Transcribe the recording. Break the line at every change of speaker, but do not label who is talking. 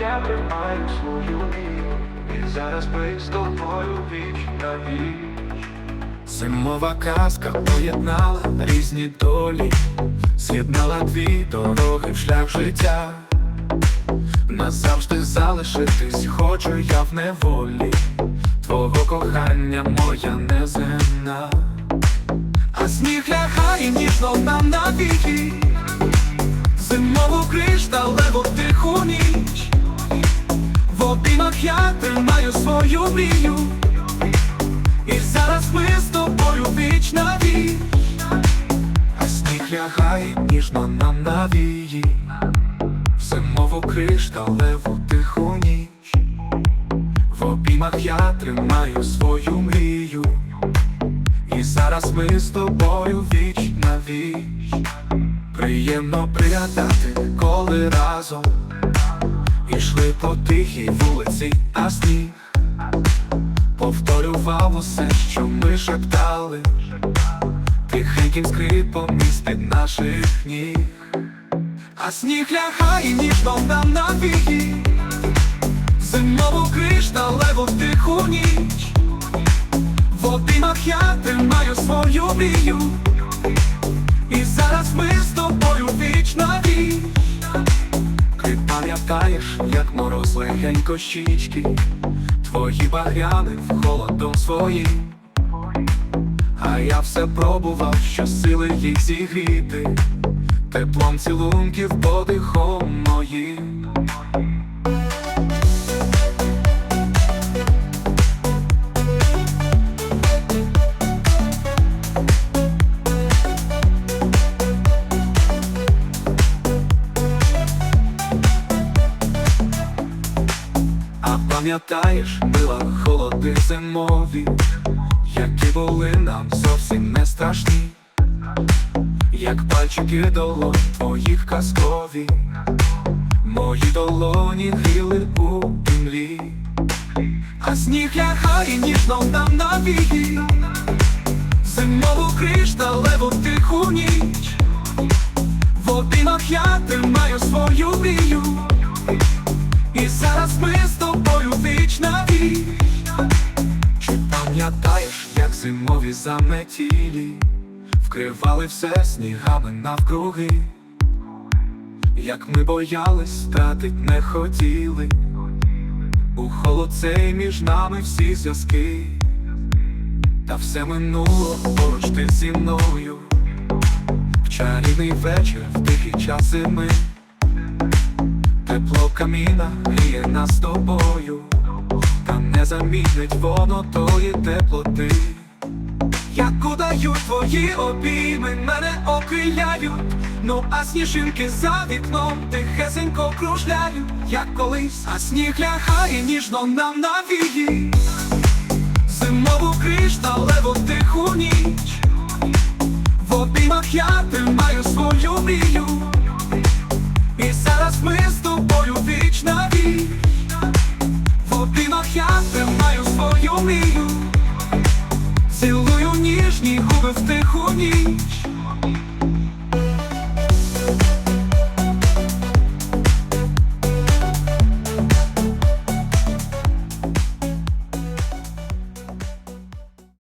я тримаю свою мрію І зараз ми з тобою віч на віч.
Зимова казка поєднала різні долі, з'єднала дві дороги в шлях життя. Назавжди залишитись хочу я в неволі, твого кохання моя неземна, а сніг лягає ніжно нам на віки, зимову кришталеву обіймах я тримаю свою мрію. І зараз ми з тобою віч на віч. А сніг лягає ніжно нам на вії В зимову кришталеву тиху ніч. В обіймах я тримаю свою мрію. І зараз ми з тобою віч на віч. Приємно пригадати, коли разом Ішли по тихій вулиці, а сніг. Повторював усе, що ми шептали, тихеньким скрипом із-під наших ніг, а сніг лягає ніжно нам на віки, зимову кришталеву тиху ніч, в обіймах я тримаю свою мрію, і зараз ми з тобою віч на віч. Пам'ятаєш, як мороз легенько щічки? Твої багряни в холодом своїм А я все пробував, що сили їх зігріти. Теплом цілунків подихом моїм пам'ятаєш, била холоди зимові, які були нам зовсім не страшні, як пальчики долонь твоїх казкові, мої долоні гріли у імлі, а сніг лягає ніжно нам на вії, зимову кришталеву тиху ніч, в обіймах я тримаю свою зимові заметілі Вкривали все снігами навкруги. Як ми боялись, стратить не хотіли. У холод цей між нами всі зв'язки. Та все минуло, поруч ти зі мною. В чарівний вечір, в тихий час зими Тепло каміна гріє нас тобою, та не замінить воно тої теплоти. Як твої обійми, мене окриляють, ну а сніжинки за вікном тихесенько кружляють, як колись, а сніг лягає ніжно нам на вії, зимову кришталеву тиху ніч, в обіймах я тримаю свою мрію. І зараз ми Нічні губи в тиху ніч.